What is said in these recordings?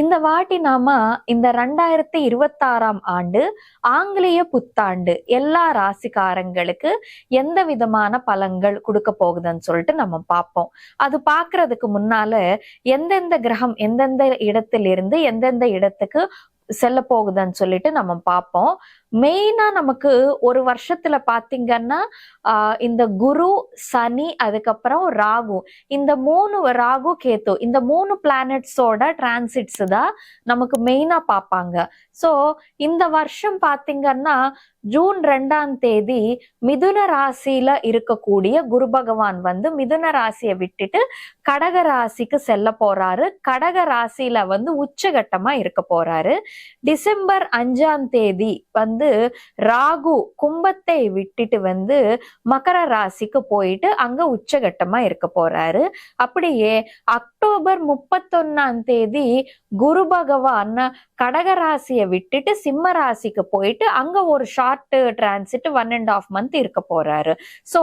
இந்த வாட்டி நாம இந்த ரெண்டாயிரத்தி இருபத்தாறாம் ஆண்டு ஆங்கிலேய புத்தாண்டு எல்லா ராசிக்காரங்களுக்கு எந்த விதமான பலன்கள் கொடுக்க போகுதுன்னு சொல்லிட்டு நம்ம பார்ப்போம். அது பாக்குறதுக்கு முன்னால எந்தெந்த கிரகம் எந்தெந்த இடத்திலிருந்து எந்தெந்த இடத்துக்கு செல்ல போகுதுன்னு சொல்லிட்டு நம்ம பார்ப்போம். மெயினா நமக்கு ஒரு வருஷத்துல பாத்தீங்கன்னா ஆஹ் இந்த குரு சனி அதுக்கப்புறம் ராகு. இந்த மூணு ராகு கேத்து. இந்த மூணு பிளானட்ஸோட டிரான்சிட்ஸ் தான் நமக்கு மெயினா பார்ப்பாங்க ஸோ இந்த வருஷம் பாத்தீங்கன்னா ஜூன் ரெண்டாம் தேதி மிதுன ராசியில இருக்கக்கூடிய குரு பகவான் வந்து மிதுன ராசியை விட்டுட்டு கடக ராசிக்கு செல்ல போறாரு. கடக ராசியில வந்து உச்சகட்டமா இருக்க போறாரு. டிசம்பர் அஞ்சாம் தேதி வந்து ராகு கும்பத்தை விட்டுட்டு வந்து மகர ராசிக்கு போயிட்டு அங்க உச்சகட்டமா இருக்க போறாரு. அப்படியே அக்டோபர் முப்பத்தொன்னாம் தேதி குரு பகவான் கடக ராசியை விட்டுட்டு சிம்ம ராசிக்கு போயிட்டு அங்க ஒரு short transit one and half month இருக்க போறாரு. ஸோ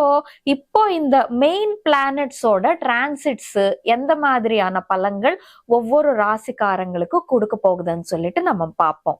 இப்போ இந்த மெயின் பிளானட்ஸோட டிரான்சிட்ஸ் எந்த மாதிரியான பலன்கள் ஒவ்வொரு ராசிக்காரங்களுக்கு கொடுக்க போகுதுன்னு சொல்லிட்டு நம்ம பார்ப்போம்.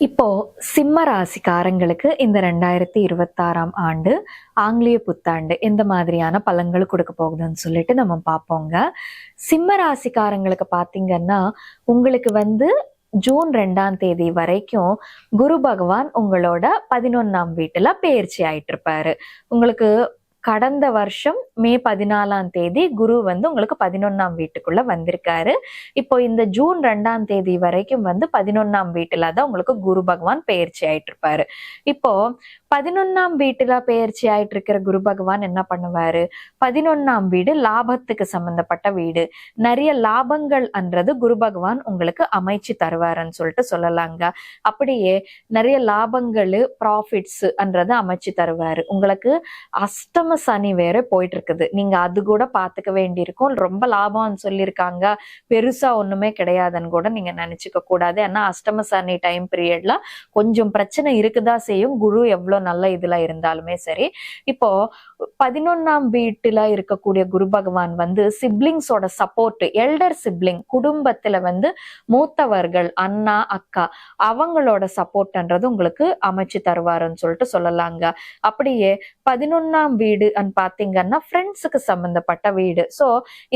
இப்போ சிம்ம ராசிக்காரங்களுக்கு இந்த ரெண்டாயிரத்தி இருபத்தாறாம் ஆண்டு ஆங்கிலேய புத்தாண்டு எந்த மாதிரியான பலன்கள் கொடுக்க போகுதுன்னு சொல்லிட்டு நம்ம பார்ப்போங்க. சிம்ம ராசிக்காரங்களுக்கு பார்த்தீங்கன்னா உங்களுக்கு வந்து ஜூன் ரெண்டாம் தேதி வரைக்கும் குரு பகவான் உங்களோட பதினொன்னாம் வீட்டுல பயிற்சி ஆயிட்டு இருப்பாரு உங்களுக்கு கடந்த வருஷம் மே பதினாலாம் தேதி குரு வந்து உங்களுக்கு பதினொன்னாம் வீட்டுக்குள்ள வந்திருக்காரு. இப்போ இந்த ஜூன் ரெண்டாம் தேதி வரைக்கும் வந்து பதினொன்னாம் வீட்டுல தான் உங்களுக்கு குரு பகவான் பயிற்சி ஆயிட்டு இருப்பாரு இப்போ பதினொன்னாம் வீட்டுல பயிற்சி ஆயிட்டு இருக்கிற குரு பகவான் என்ன பண்ணுவாரு? பதினொன்னாம் வீடு லாபத்துக்கு சம்பந்தப்பட்ட வீடு. நிறைய லாபங்கள் அன்றது குரு பகவான் உங்களுக்கு அமைச்சு தருவாருன்னு சொல்லிட்டு சொல்லலாங்க. அப்படியே நிறைய லாபங்கள் ப்ராஃபிட்ஸ் அன்றது அமைச்சு தருவாரு. உங்களுக்கு அஷ்டம சனி வேற போயிட்டு இருக்குது நீங்க அது கூட பாத்துக்க வேண்டியிருக்கும். ரொம்ப லாபம்னு சொல்லியிருக்காங்க. பெருசா ஒண்ணுமே கிடையாதுன்னு கூட நீங்க நினைச்சுக்க கூடாது. ஏன்னா அஷ்டம சனி டைம் பீரியட்ல கொஞ்சம் பிரச்சனை இருக்குதா செய்யும். குரு எவ்வளவு நல்ல இதுல இருந்தாலுமே சரி. இப்போ பதினொன்னாம் வீட்டுல இருக்கக்கூடிய குரு பகவான் வந்து சிப்ளிங்ஸோட சப்போர்ட் எல்டர் சிப்ளிங் குடும்பத்துல வந்து மூத்தவர்கள் அண்ணா அக்கா அவங்களோட சப்போர்ட்ன்றது உங்களுக்கு அமைச்சு தருவாருன்னு சொல்லிட்டு சொல்லலாங்க. அப்படியே பதினொன்னாம் வீடு அண்ட் பாத்தீங்கன்னா ஃப்ரெண்ட்ஸுக்கு சம்மந்தப்பட்ட வீடு. ஸோ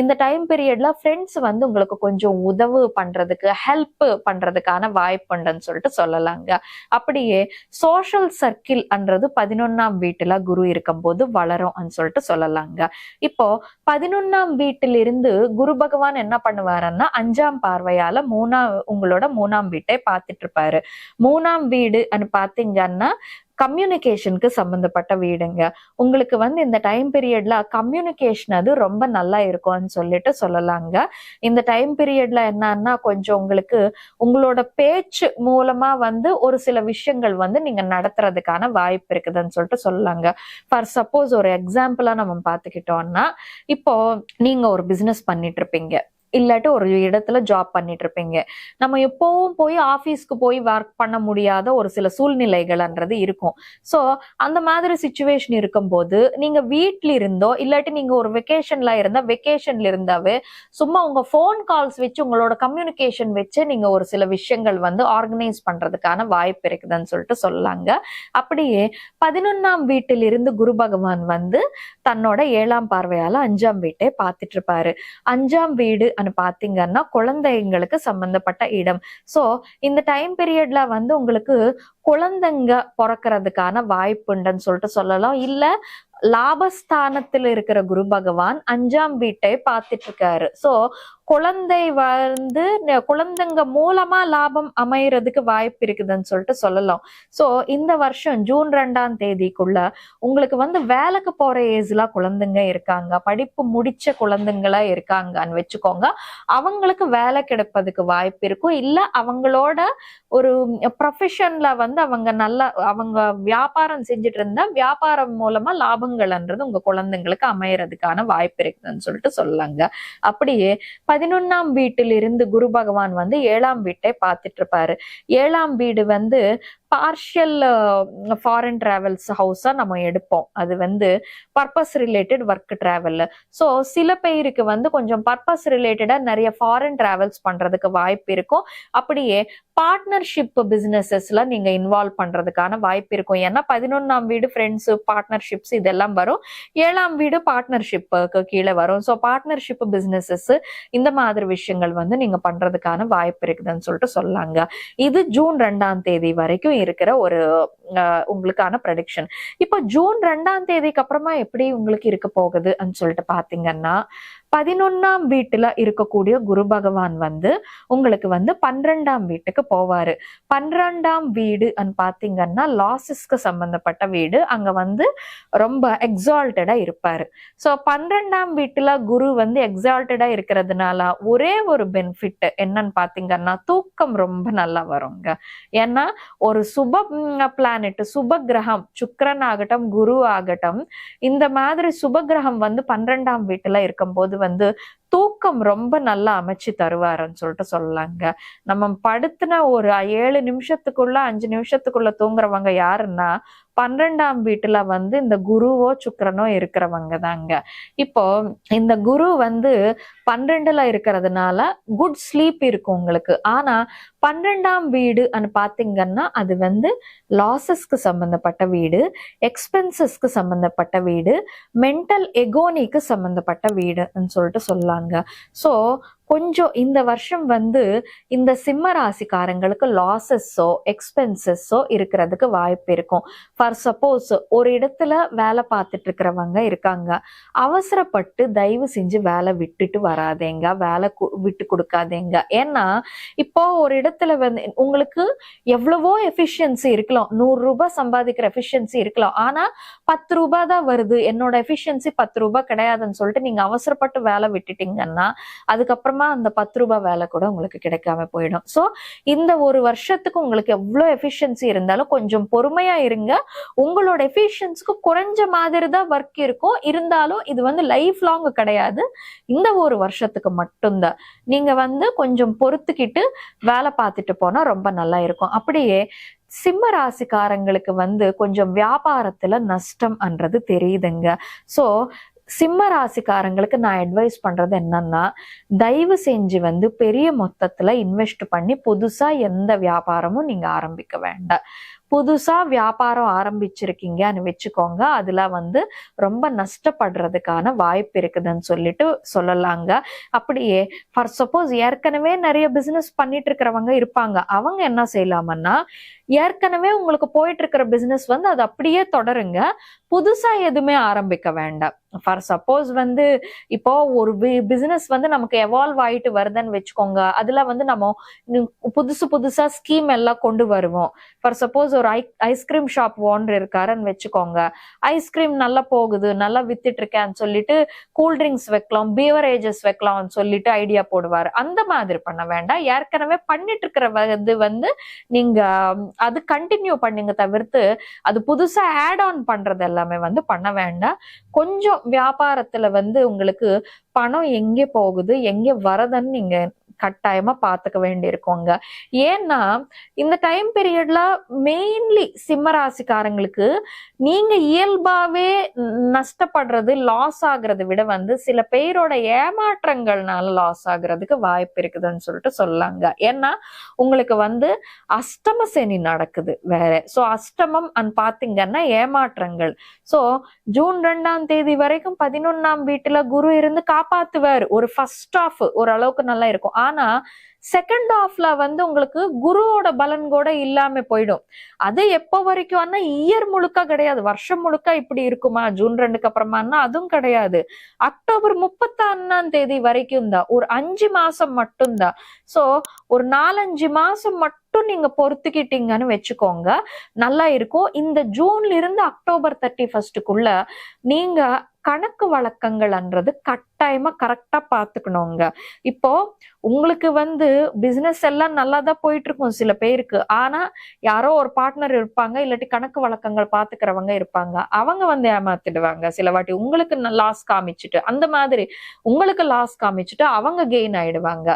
இந்த டைம் பீரியட்ல ஃப்ரெண்ட்ஸ் வந்து உங்களுக்கு கொஞ்சம் உதவு பண்றதுக்கு ஹெல்ப் பண்றதுக்கான வாய்ப்புண்டுன்னு சொல்லிட்டு சொல்லலாங்க. அப்படியே சோஷியல் சர்க்கிள் அன்றது பதினொன்னாம் வீட்டுல குரு இருக்கும்போது வளரும் சொல்லிட்டு சொல்லலாங்க. இப்போ பதினொன்னாம் வீட்டிலிருந்து குரு பகவான் என்ன பண்ணுவாருன்னா அஞ்சாம் பார்வையால மூணாம் உங்களோட மூணாம் வீட்டை பார்த்துட்டு இருப்பாரு. மூணாம் வீடு பாத்தீங்கன்னா கம்யூனிகேஷனுக்கு சம்மந்தப்பட்ட வீடுங்க. உங்களுக்கு வந்து இந்த டைம் பீரியட்ல கம்யூனிகேஷன் அது ரொம்ப நல்லா இருக்கும்னு சொல்லிட்டு சொல்லலாங்க. இந்த டைம் பீரியட்ல என்னன்னா கொஞ்சம் உங்களுக்கு உங்களோட பேச்சு மூலமா வந்து ஒரு சில விஷயங்கள் வந்து நீங்க நடத்துறதுக்கான வாய்ப்பு இருக்குதுன்னு சொல்லிட்டு சொல்லலாங்க. ஃபார் சப்போஸ் ஒரு எக்ஸாம்பிளா நம்ம பார்த்துக்கிட்டோம்னா இப்போ நீங்க ஒரு பிசினஸ் பண்ணிட்டு இருப்பீங்க. இல்லாட்டி ஒரு இடத்துல ஜாப் பண்ணிட்டு இருப்பீங்க நம்ம எப்பவும் போய் ஆஃபீஸ்க்கு போய் ஒர்க் பண்ண முடியாத ஒரு சில சூழ்நிலைகள்ன்றது இருக்கும். ஸோ அந்த மாதிரி சுச்சுவேஷன் இருக்கும்போது நீங்க வீட்ல இருந்தோ இல்லாட்டி நீங்க ஒரு வெக்கேஷன்ல இருந்தா வெக்கேஷன்ல இருந்தாவே சும்மா உங்க ஃபோன் கால்ஸ் வச்சு உங்களோட கம்யூனிகேஷன் வச்சு நீங்க ஒரு சில விஷயங்கள் வந்து ஆர்கனைஸ் பண்றதுக்கான வாய்ப்பு இருக்குதுன்னு சொல்லிட்டு சொல்லாங்க. அப்படியே பதினொன்னாம் வீட்டிலிருந்து குரு பகவான் வந்து தன்னோட ஏழாம் பார்வையால அஞ்சாம் வீட்டை பார்த்துட்டு இருப்பாரு அஞ்சாம் வீடு பாத்தீங்கன்னா குழந்தைங்களுக்கு சம்பந்தப்பட்ட இடம். ஸோ இந்த டைம் பீரியட்ல வந்து உங்களுக்கு குழந்தைங்க பிறக்கிறதுக்கான வாய்ப்புண்டுன்னு சொல்லிட்டு சொல்லலாம். இல்ல லாபஸ்தானத்துல இருக்கிற குரு பகவான் அஞ்சாம் வீட்டை பார்த்துட்டு இருக்காரு சோ குழந்தை வந்து குழந்தைங்க மூலமா லாபம் அமையறதுக்கு வாய்ப்பு இருக்குதுன்னு சொல்லிட்டு சொல்லலாம். சோ இந்த வருஷம் ஜூன் ரெண்டாம் தேதிக்குள்ள உங்களுக்கு வந்து வேலைக்கு போற ஏஜ்ல குழந்தைங்க இருக்காங்க. படிப்பு முடிச்ச குழந்தைங்களா இருக்காங்கன்னு வச்சுக்கோங்க. அவங்களுக்கு வேலை கிடைப்பதுக்கு வாய்ப்பு இருக்கும். இல்ல அவங்களோட ஒரு ப்ரொஃபஷன்ல வந்து அவங்க நல்ல அவங்க வியாபாரம் செஞ்சுட்டு இருந்தா வியாபாரம் மூலமா லாபங்கள்ன்றது உங்க குழந்தைங்களுக்கு அமையறதுக்கான வாய்ப்பு இருக்குதுன்னு சொல்லிட்டு சொல்லாங்க. அப்படியே பதினொன்னாம் வீட்டிலிருந்து குரு பகவான் வந்து ஏழாம் வீட்டை பார்த்துட்டு இருப்பாரு ஏழாம் வீடு வந்து பார்ஷியல் ஃபாரின் டிராவல்ஸ் ஹவுஸா நம்ம எடுப்போம். அது வந்து purpose related work travel so சில பேருக்கு வந்து கொஞ்சம் பர்பஸ் ரிலேட்டடா நிறைய ஃபாரின் டிராவல்ஸ் பண்றதுக்கு வாய்ப்பு இருக்கும். அப்படியே பார்ட்னர்ஷிப் பிசினஸஸ்ல நீங்க இன்வால்வ் பண்றதுக்கான வாய்ப்பு இருக்கும். ஏன்னா பதினொன்னாம் வீடு ஃப்ரெண்ட்ஸ் பார்ட்னர்ஷிப்ஸ் இதெல்லாம் வரும். ஏழாம் வீடு பார்ட்னர்ஷிப்புக்கு கீழே வரும். ஸோ பார்ட்னர்ஷிப் பிசினஸஸ் இந்த மாதிரி விஷயங்கள் வந்து நீங்க பண்றதுக்கான வாய்ப்பு இருக்குதுன்னு சொல்லிட்டு சொல்லாங்க. இது ஜூன் ரெண்டாம் தேதி வரைக்கும் இருக்கிற ஒரு உங்களுக்கான ப்ரடிக்ஷன் இப்போ ஜூன் ரெண்டாம் தேதிக்கு அப்புறமா எப்படி உங்களுக்கு இருக்க போகுதுன்னு சொல்லிட்டு பாத்தீங்கன்னா பதினொன்னாம் வீட்டுல இருக்கக்கூடிய குரு பகவான் வந்து உங்களுக்கு வந்து பன்னிரெண்டாம் வீட்டுக்கு போவாரு. பன்னிரெண்டாம் வீடு பாத்தீங்கன்னா லாசஸ்க்கு சம்பந்தப்பட்ட வீடு. அங்க வந்து ரொம்ப எக்ஸால்டடா இருப்பாரு. சோ பன்னிரெண்டாம் வீட்டுல குரு வந்து எக்ஸால்டடா இருக்கிறதுனால ஒரே ஒரு பெனிஃபிட் என்னன்னு பாத்தீங்கன்னா தூக்கம் ரொம்ப நல்லா வருங்க. ஏன்னா ஒரு சுப பிளானட் சுப கிரகம் சுக்கரன் ஆகட்டும் குரு ஆகட்டும் இந்த மாதிரி சுப கிரகம் வந்து பன்னிரெண்டாம் வீட்டுல இருக்கும்போது வந்து தூக்கம் ரொம்ப நல்லா அமைச்சு தருவாருன்னு சொல்லிட்டு சொல்லலாங்க. நம்ம படுத்தின ஒரு ஏழு நிமிஷத்துக்குள்ள அஞ்சு நிமிஷத்துக்குள்ள தூங்குறவங்க யாருன்னா பன்னிரெண்டாம் வீட்டுல வந்து இந்த குருவோ சுக்கரனோ இருக்கிறவங்க தாங்க. இப்போ இந்த குரு வந்து பன்னிரெண்டுல இருக்கிறதுனால குட் ஸ்லீப் இருக்கும் உங்களுக்கு. ஆனா பன்னிரெண்டாம் வீடு பாத்தீங்கன்னா அது வந்து லாசஸ்க்கு சம்பந்தப்பட்ட வீடு எக்ஸ்பென்சஸ்க்கு சம்பந்தப்பட்ட வீடு மென்டல் எகோனிக்கு சம்பந்தப்பட்ட வீடுன்னு சொல்லிட்டு சொல்லலாம் சொல்லாங்க ஸோ கொஞ்சம் இந்த வருஷம் வந்து இந்த சிம்ம ராசிக்காரங்களுக்கு லாசஸோ எக்ஸ்பென்சஸோ இருக்கிறதுக்கு வாய்ப்பு இருக்கும். ஃபார் சப்போஸ் ஒரு இடத்துல வேலை பார்த்துட்டு இருக்கிறவங்க இருக்காங்க. அவசரப்பட்டு தயவு செஞ்சு வேலை விட்டுட்டு வராதேங்க. வேலை விட்டு கொடுக்காதேங்க. ஏன்னா இப்போ ஒரு இடத்துல வந்து உங்களுக்கு எவ்வளவோ எஃபிஷியன்சி இருக்கலாம். நூறு ரூபாய் சம்பாதிக்கிற எஃபிஷியன்சி இருக்கலாம். ஆனா பத்து ரூபாய் தான் வருது. என்னோட எஃபிஷியன்சி பத்து ரூபாய் கிடையாதுன்னு சொல்லிட்டு நீங்க அவசரப்பட்டு வேலை விட்டுட்டீங்கன்னா அதுக்கப்புறமா அந்த பத்து ரூபாய் வேலை கூட உங்களுக்கு கிடைக்காம போயிடும். ஸோ இந்த ஒரு வருஷத்துக்கு உங்களுக்கு எவ்வளோ எஃபிஷியன்சி இருந்தாலும் கொஞ்சம் பொறுமையா இருங்க. உங்களோட எஃபிஷியன்ஸுக்கு குறைஞ்ச மாதிரி தான் ஒர்க் இருக்கும். இருந்தாலும் இது வந்து லைஃப் லாங் கிடையாது. இந்த ஒரு வருஷத்துக்கு மட்டும்தான். நீங்க வந்து கொஞ்சம் பொறுத்துக்கிட்டு வேலை பார்த்துட்டு போனா ரொம்ப நல்லா இருக்கும். அப்படியே சிம்ம ராசிக்காரங்களுக்கு வந்து கொஞ்சம் வியாபாரத்துல நஷ்டம்ன்றது தெரியுதுங்க. ஸோ சிம்ம ராசிக்காரங்களுக்கு நான் அட்வைஸ் பண்றது என்னன்னா தயவு செஞ்சு வந்து பெரிய மொத்தத்துல இன்வெஸ்ட் பண்ணி புதுசா எந்த வியாபாரமும் நீங்க ஆரம்பிக்க வேண்டாம். புதுசா வியாபாரம் ஆரம்பிச்சிருக்கீங்கன்னு வச்சுக்கோங்க. அதுல வந்து ரொம்ப நஷ்டப்படுறதுக்கான வாய்ப்பு இருக்குதுன்னு சொல்லிட்டு சொல்லலாங்க. அப்படியே ஃபார் சப்போஸ் ஏற்கனவே நிறைய பிசினஸ் பண்ணிட்டு இருக்கிறவங்க இருப்பாங்க. அவங்க என்ன செய்யலாமன்னா ஏற்கனவே உங்களுக்கு போயிட்டு இருக்கிற பிசினஸ் வந்து அது அப்படியே தொடருங்க. புதுசா எதுவுமே ஆரம்பிக்க வேண்டாம். ஃபார் சப்போஸ் வந்து இப்போ ஒரு பிசினஸ் வந்து நமக்கு எவால்வ் ஆயிட்டு வருதுன்னு வச்சுக்கோங்க. அதுல வந்து நம்ம புதுசு புதுசா ஸ்கீம் எல்லாம் கொண்டு வருவோம். ஃபார் சப்போஸ் ஒரு ஐ ஐஸ்கிரீம் ஷாப் ஓனர் இருக்காருன்னு வச்சுக்கோங்க. ஐஸ்கிரீம் நல்லா போகுது நல்லா வித்துட்டு இருக்கேன்னு சொல்லிட்டு கூல்ட்ரிங்க்ஸ் வைக்கலாம் பீவரேஜஸ் வைக்கலாம்னு சொல்லிட்டு ஐடியா போடுவார். அந்த மாதிரி பண்ண வேண்டாம். ஏற்கனவே பண்ணிட்டு இருக்கிற இது வந்து நீங்க அது கண்டினியூ பண்ணுங்க தவிர்த்து அது புதுசா ஆட் ஆன் பண்றது எல்லாமே வந்து பண்ண வேண்டாம். கொஞ்சம் வியாபாரத்துல வந்து உங்களுக்கு பணம் எங்கே போகுது எங்கே வரதுன்னு நீங்க கட்டாயமா பாத்துக்க வேண்டியிருக்கோங்க. ஏன்னா இந்த டைம் பீரியட்ல மெயின்லி சிம்ம ராசிக்காரங்களுக்கு நீங்க இயல்பாவே நஷ்டப்படுறது லாஸ் ஆகுறதை விட வந்து சில பேரோட ஏமாற்றங்கள்னால லாஸ் ஆகுறதுக்கு வாய்ப்பு இருக்குதுன்னு சொல்லிட்டு சொல்லாங்க ஏன்னா உங்களுக்கு வந்து அஷ்டம சனி நடக்குது வேற. சோ அஷ்டமம் அன் பாத்தீங்கன்னா ஏமாற்றங்கள். சோ ஜூன் ரெண்டாம் தேதி வரைக்கும் பதினொன்னாம் வீட்டுல குரு இருந்து காப்பாத்துவார். ஒரு ஃபர்ஸ்ட் ஆஃப் ஓரளவுக்கு நல்லா இருக்கும். ஆனா செகண்ட் ஹாஃப்ல வந்து உங்களுக்கு குருவோட பலன் கூட இல்லாம போயிடும். அது எப்போ வரைக்கும் இயர் முழுக்க கிடையாது. வருஷம் முழுக்க இப்படி இருக்குமா? ஜூன் ரெண்டுக்கு அப்புறமானா அதுவும் கிடையாது. அக்டோபர் முப்பத்தி ஒன்னாம் தேதி வரைக்கும் தான். ஒரு அஞ்சு மாசம் மட்டும்தான் சோ ஒரு நாலஞ்சு மாசம் மட்டும் நீங்க பொறுத்துக்கிட்டீங்கன்னு வச்சுக்கோங்க. நல்லா இருக்கும். இந்த ஜூன்ல இருந்து அக்டோபர் தேர்ட்டி ஃபர்ஸ்டுக்குள்ள நீங்க கணக்கு வழக்கங்கள்ன்றது கட்டாயமா கரெக்டா பாத்துக்கணுங்க இப்போ உங்களுக்கு வந்து பிசினஸ் எல்லாம் நல்லா தான் போயிட்டு இருக்கும் சில பேருக்கு. ஆனா யாரோ ஒரு பார்ட்னர் இருப்பாங்க இல்லாட்டி கணக்கு வழக்கங்கள் பாத்துக்கிறவங்க இருப்பாங்க. அவங்க வந்து ஏமாத்திடுவாங்க. சில வாட்டி உங்களுக்கு லாஸ் காமிச்சிட்டு அந்த மாதிரி உங்களுக்கு லாஸ் காமிச்சிட்டு அவங்க கெயின் ஆயிடுவாங்க.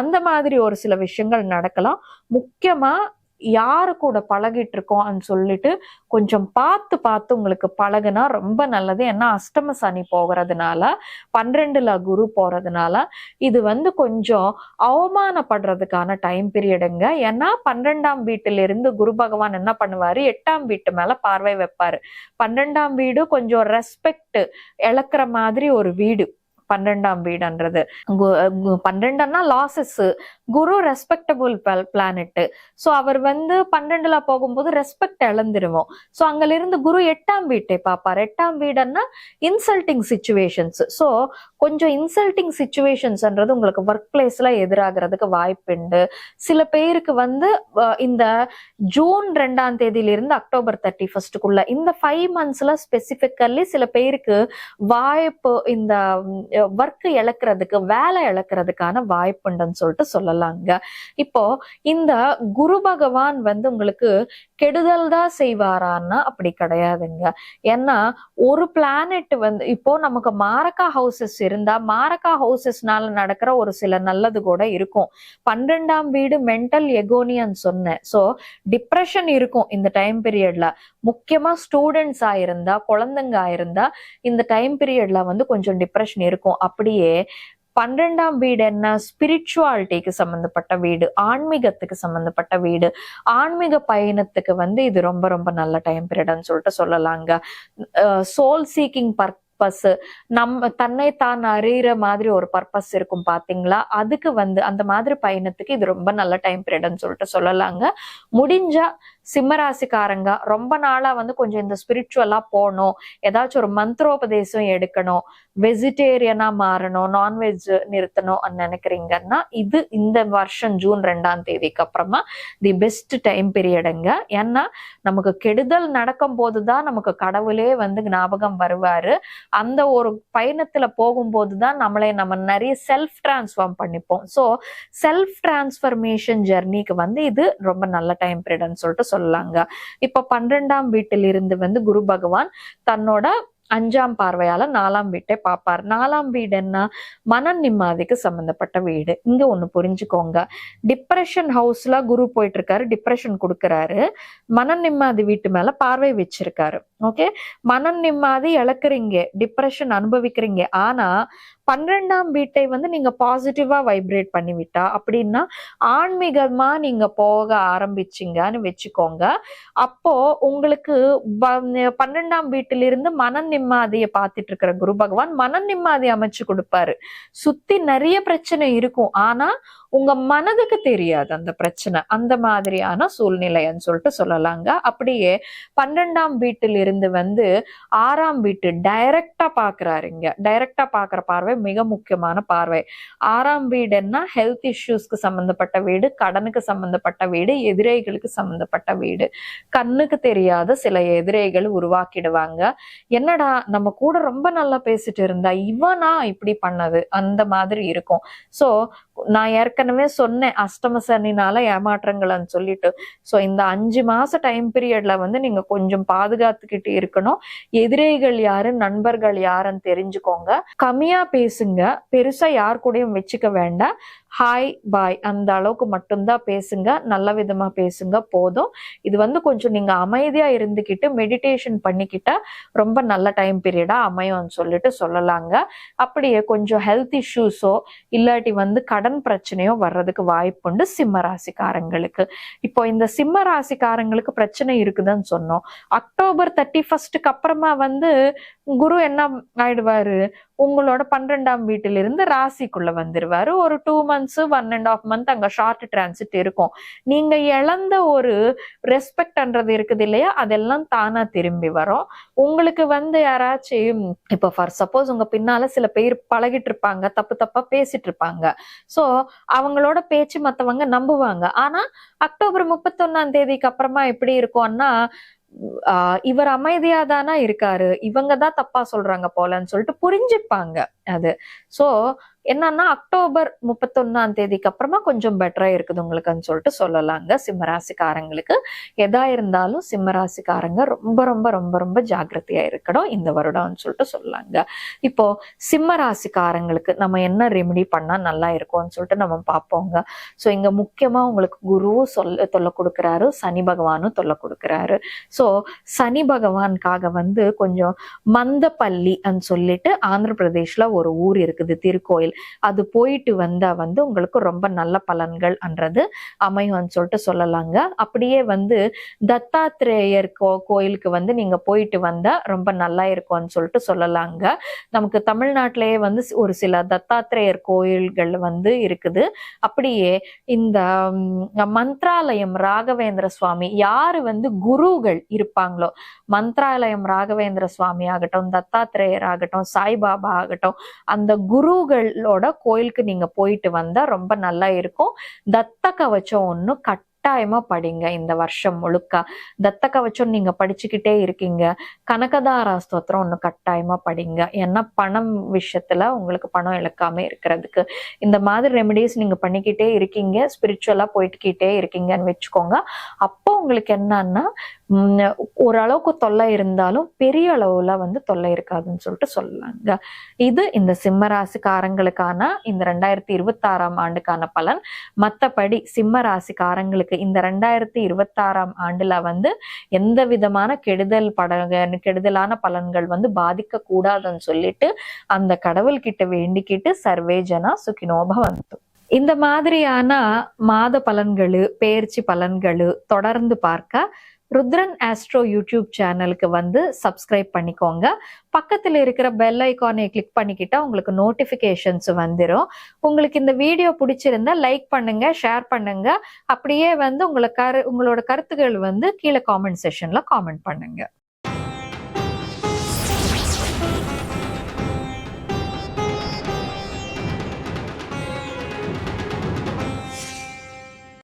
அந்த மாதிரி ஒரு சில விஷயங்கள் நடக்கலாம். முக்கியமா யாரு கூட பழகிட்டு இருக்கோம்னு சொல்லிட்டு கொஞ்சம் பார்த்து பார்த்து உங்களுக்கு பழகுனா ரொம்ப நல்லது. ஏன்னா அஷ்டம சனி போகிறதுனால பன்னிரெண்டுல குரு போறதுனால இது வந்து கொஞ்சம் அவமானப்படுறதுக்கான டைம் பீரியடுங்க ஏன்னா பன்னிரெண்டாம் வீட்டிலிருந்து குரு பகவான் என்ன பண்ணுவாரு? எட்டாம் வீட்டு மேல பார்வை வைப்பாரு. பன்னிரெண்டாம் வீடு கொஞ்சம் ரெஸ்பெக்ட் இழக்கிற மாதிரி ஒரு வீடு. பன்னெண்டாம் வீடுன்றது. பன்னெண்டுன்னா losses Guru respectable planet so அவர் வந்து பன்னெண்டுல போகும்போது ரெஸ்பெக்ட் இழந்துருவோம். ஸோ அங்கிலிருந்து குரு எட்டாம் வீட்டை பார்ப்பார். எட்டாம் வீடுன்னா இன்சல்ட்டிங் சுச்சுவேஷன்ஸ் ஸோ கொஞ்சம் இன்சல்ட்டிங் சுச்சுவேஷன்ஸ்ன்றது உங்களுக்கு ஒர்க் பிளேஸ்ல எதிராகிறதுக்கு வாய்ப்புண்டு சில பேருக்கு வந்து இந்த ஜூன் ரெண்டாம் தேதியிலிருந்து அக்டோபர் தேர்ட்டி ஃபர்ஸ்டுக்குள்ள இந்த ஃபைவ் மந்த்ஸ்ல ஸ்பெசிபிக்கல்லி சில பேருக்கு வாய்ப்பு இந்த ஒர்க் இழக்கிறதுக்கு வேலை இழக்கிறதுக்கான வாய்ப்புண்டுன்னு சொல்லிட்டு சொல்லலாங்க. இப்போ இந்த குரு பகவான் வந்து உங்களுக்கு கெடுதல் தான் செய்வாரான்னா அப்படி கிடையாதுங்க. ஏன்னா ஒரு பிளானட் வந்து இப்போ நமக்கு மாரக்கா ஹவுசஸ் இருந்தா மாரக்கா ஹவுசஸ்னால நடக்கிற ஒரு சில நல்லது கூட இருக்கும். பன்னிரெண்டாம் வீடு மென்டல் எகோனியன் சொன்னேன். ஸோ டிப்ரெஷன் இருக்கும் இந்த டைம் பீரியட்ல முக்கியமா ஸ்டூடெண்ட்ஸ் ஆயிருந்தா குழந்தைங்க ஆயிருந்தா இந்த டைம் பீரியட்ல வந்து கொஞ்சம் டிப்ரெஷன் இருக்கும். அப்படியே பன்னிரெண்டாம் வீடு என்ன? ஸ்பிரிச்சுவாலிட்டிக்கு சம்மந்தப்பட்ட வீடு ஆன்மீகத்துக்கு சம்மந்தப்பட்ட வீடு. ஆன்மீக பயணத்துக்கு வந்து இது ரொம்ப ரொம்ப நல்ல டைம் பீரியட்னு சொல்லிட்டு சொல்லலாங்க. சோல் சீக்கிங் பர்க் பர்பஸ் நம்ம தன்னை தான் அறிகிற மாதிரி ஒரு பர்பஸ் இருக்கும் பாத்தீங்களா? அதுக்கு வந்து அந்த மாதிரி பயணத்துக்கு இது ரொம்ப நல்ல டைம் பீரியட்னு சொல்லிட்டு சொல்லலாங்க. முடிஞ்சா சிம்மராசிக்காரங்க ரொம்ப நாளா வந்து கொஞ்சம் இந்த ஸ்பிரிச்சுவலா போகணும். ஏதாச்சும் ஒரு மந்திரோபதேசம் எடுக்கணும். வெஜிடேரியனா மாறணும் நான்வெஜ் நிறுத்தணும் நினைக்கிறீங்கன்னா இது இந்த வருஷம் ஜூன் ரெண்டாம் தேதிக்கு அப்புறமா தி பெஸ்ட் டைம் பீரியடுங்க ஏன்னா நமக்கு கெடுதல் நடக்கும் போதுதான் நமக்கு கடவுளே வந்து ஞாபகம் வருவாரு. அந்த ஒரு பயணத்துல போகும்போது தான் நம்மளை நம்ம நிறைய செல்ஃப் டிரான்ஸ்ஃபார்ம் பண்ணிப்போம். ஸோ செல்ஃப் டிரான்ஸ்ஃபர்மேஷன் ஜெர்னிக்கு வந்து இது ரொம்ப நல்ல டைம் பீரியட்னு சொல்லிட்டு சொல்லலாங்க இப்ப பன்னிரெண்டாம் வீட்டில் இருந்து வந்து குரு பகவான் தன்னோட அஞ்சாம் பார்வையால நாலாம் வீட்டை பார்ப்பார். நாலாம் வீடு என்ன? மன நிம்மதிக்கு சம்பந்தப்பட்ட வீடு. இங்க ஒண்ணு புரிஞ்சுக்கோங்க. டிப்ரெஷன் ஹவுஸ்ல குரு போயிட்டு இருக்காரு டிப்ரெஷன் கொடுக்கறாரு. மன நிம்மதி வீட்டு மேல பார்வை வச்சிருக்காரு. ஓகே மன நிம்மதி இழக்கிறீங்க டிப்ரெஷன் அனுபவிக்கிறீங்க. ஆனா பன்னிரெண்டாம் வீட்டை வந்து நீங்க பாசிட்டிவா வைப்ரேட் பண்ணி விட்டா அப்படின்னா ஆன்மீகமா நீங்க போக ஆரம்பிச்சிங்கன்னு வச்சுக்கோங்க. அப்போ உங்களுக்கு பன்னெண்டாம் வீட்டிலிருந்து மன நிம்மதியை பார்த்துட்டு இருக்கிற குரு பகவான் மன நிம்மதி அமைச்சு கொடுப்பாரு. சுத்தி நிறைய பிரச்சனை இருக்கும். ஆனா உங்க மனதுக்கு தெரியாது அந்த பிரச்சனை. அந்த மாதிரியான சூழ்நிலைன்னு சொல்லிட்டு சொல்லலாங்க. அப்படியே பன்னெண்டாம் வீட்டில் இருந்து வந்து ஆறாம் வீட்டு டைரக்டா பாக்குறாருங்க டைரக்டா பாக்குற பார்வை மிக முக்கியமான பார்வை. ஆறாம் வீடுன்னா ஹெல்த் இஷ்யூஸ்க்கு சம்பந்தப்பட்ட வீடு கடனுக்கு சம்பந்தப்பட்ட வீடு எதிரிகளுக்கு சம்பந்தப்பட்ட வீடு. கண்ணுக்கு தெரியாத சில எதிரிகள் உருவாக்கிடுவாங்க. என்னடா நம்ம கூட ரொம்ப நல்லா பேசிட்டு இருந்தா இவனா இப்படி பண்ணது? அந்த மாதிரி இருக்கும். சோ நான் ஏற்கனவே சொன்னேன் அஷ்டம சனினால ஏமாற்றங்கள்னு சொல்லிட்டு. ஸோ இந்த அஞ்சு மாச டைம் பீரியட்ல வந்து நீங்க கொஞ்சம் பாதுகாத்துக்கிட்டு இருக்கணும். எதிரிகள் யாரு நண்பர்கள் யாருன்னு தெரிஞ்சுக்கோங்க. கம்மியா பேசுங்க. பெருசா யார் கூடயும் வச்சுக்க வேண்டாம். ஹாய் பாய் அந்த அளவுக்கு மட்டும்தான் பேசுங்க. நல்ல விதமா பேசுங்க. போதும். இது வந்து கொஞ்சம் நீங்கள் அமைதியாக இருந்துக்கிட்டு மெடிடேஷன் பண்ணிக்கிட்டா ரொம்ப நல்ல டைம் பீரியடாக அமையும்னு சொல்லிட்டு சொல்லலாங்க. அப்படியே கொஞ்சம் ஹெல்த் இஷ்யூஸோ இல்லாட்டி வந்து கடன் பிரச்சனையோ வர்றதுக்கு வாய்ப்புண்டு சிம்ம ராசிக்காரங்களுக்கு இப்போ இந்த சிம்ம ராசிக்காரங்களுக்கு பிரச்சனை இருக்குதுன்னு சொன்னோம். அக்டோபர் தேர்ட்டி ஃபர்ஸ்ட்டுக்கு அப்புறமா வந்து குரு என்ன ஆயிடுவாரு? உங்களோட பன்னிரெண்டாம் வீட்டிலிருந்து ராசிக்குள்ள வந்துருவாரு. ஒரு two months one and half month அங்க ஷார்ட் டிரான்சிட் இருக்கும். நீங்க இழந்த ஒரு ரெஸ்பெக்ட்ன்றது இருக்குது இல்லையா? அதெல்லாம் தானா திரும்பி வரும். உங்களுக்கு வந்து யாராச்சும் இப்போ ஃபார் சப்போஸ் உங்க பின்னால சில பேர் பழகிட்டு இருப்பாங்க தப்பு தப்பா பேசிட்டு இருப்பாங்க. சோ அவங்களோட பேச்சு மத்தவங்க நம்புவாங்க. ஆனா அக்டோபர் முப்பத்தொன்னாம் தேதிக்கு அப்புறமா எப்படி இருக்கும்னா ஆஹ் இவர் அமைதியா தானா இருக்காரு? இவங்க தான் தப்பா சொல்றாங்க போலன்னு சொல்லிட்டு புரிஞ்சுப்பாங்க அது. சோ என்னன்னா அக்டோபர் முப்பத்தொன்னாம் தேதிக்கு அப்புறமா கொஞ்சம் பெட்டரா இருக்குது உங்களுக்குன்னு சொல்லிட்டு சொல்லலாங்க. சிம்மராசிக்காரங்களுக்கு எதா இருந்தாலும் சிம்மராசிக்காரங்க ரொம்ப ரொம்ப ரொம்ப ரொம்ப ஜாக்கிரதையா இருக்கணும் இந்த வருடம்னு சொல்லிட்டு சொல்லலாங்க. இப்போ சிம்மராசிக்காரங்களுக்கு நம்ம என்ன ரெமெடி பண்ணா நல்லா இருக்கும்னு சொல்லிட்டு நம்ம பார்ப்போங்க. ஸோ இங்க முக்கியமா உங்களுக்கு குருவும் சொல்ல தொல்லை கொடுக்குறாரு சனி பகவானும் தொல்லை கொடுக்குறாரு. ஸோ சனி பகவானுக்காக வந்து கொஞ்சம் மந்தப்பள்ளி சொல்லிட்டு ஆந்திர பிரதேஷ்ல ஒரு ஊர் இருக்குது திருக்கோயில். அது போயிட்டு வந்தா வந்து உங்களுக்கு ரொம்ப நல்ல பலன்கள் அன்றது அமையும்னு சொல்லிட்டு சொல்லலாங்க. அப்படியே வந்து தத்தாத்திரேயர் கோ கோயிலுக்கு வந்து நீங்க போயிட்டு வந்தா ரொம்ப நல்லா இருக்கும்னு சொல்லிட்டு சொல்லலாங்க. நமக்கு தமிழ்நாட்டிலேயே வந்து ஒரு சில தத்தாத்திரேயர் கோயில்கள் வந்து இருக்குது. அப்படியே இந்த மந்த்ராலயம் ராகவேந்திர சுவாமி யாரு வந்து குருகள் இருப்பாங்களோ மந்த்ராலயம் ராகவேந்திர சுவாமி ஆகட்டும் தத்தாத்திரேயர் ஆகட்டும் சாய்பாபா ஆகட்டும் அந்த குருகளோட கோயிலுக்கு நீங்க போயிட்டு வந்தா ரொம்ப நல்லா இருக்கும். தத்த கவச்சம் ஒண்ணு கட்டாயமா படிங்க இந்த வருஷம் முழுக்க. தத்த கவச்சம் நீங்க படிச்சுக்கிட்டே இருக்கீங்க. கனகதாரா ஸ்தோத்திரம் ஒண்ணு கட்டாயமா படிங்க. ஏன்னா பணம் விஷயத்துல உங்களுக்கு பணம் இழக்காம இருக்கிறதுக்கு. இந்த மாதிரி ரெமெடிஸ் நீங்க பண்ணிக்கிட்டே இருக்கீங்க. ஸ்பிரிச்சுவலா போயிட்டுக்கிட்டே இருக்கீங்கன்னு வச்சுக்கோங்க. அப்போ உங்களுக்கு என்னன்னா ஓரளவுக்கு தொல்லை இருந்தாலும் பெரிய அளவுல வந்து தொல்லை இருக்காதுன்னு சொல்லிட்டு சொல்லலாங்க இது இந்த சிம்ம ராசிக்காரங்களுக்கான இந்த ரெண்டாயிரத்தி இருபத்தாறாம் ஆண்டுக்கான பலன். மத்தபடி சிம்ம ராசிக்காரங்களுக்கு இந்த ரெண்டாயிரத்தி இருபத்தாறாம் ஆண்டுல வந்து எந்த விதமான கெடுதல் பட கெடுதலான பலன்கள் வந்து பாதிக்க கூடாதுன்னு சொல்லிட்டு அந்த கடவுள்கிட்ட வேண்டிக்கிட்டு சர்வேஜனா சுகினோபவந்தும் இந்த மாதிரியான மாத பலன்களு பெயர்ச்சி பலன்களு தொடர்ந்து பார்க்க ருத்ரன் ஆஸ்ட்ரோ யூடியூப் சேனலுக்கு வந்து சப்ஸ்கிரைப் பண்ணிக்கோங்க. பக்கத்தில் இருக்கிற பெல் ஐக்கானை கிளிக் பண்ணிக்கிட்டா உங்களுக்கு நோட்டிஃபிகேஷன்ஸ் வந்துடும் உங்களுக்கு இந்த வீடியோ பிடிச்சிருந்தா லைக் பண்ணுங்க ஷேர் பண்ணுங்க. அப்படியே வந்து உங்களை கரு உங்களோட கருத்துக்கள் வந்து கீழே காமெண்ட் செஷன்ல காமெண்ட் பண்ணுங்க.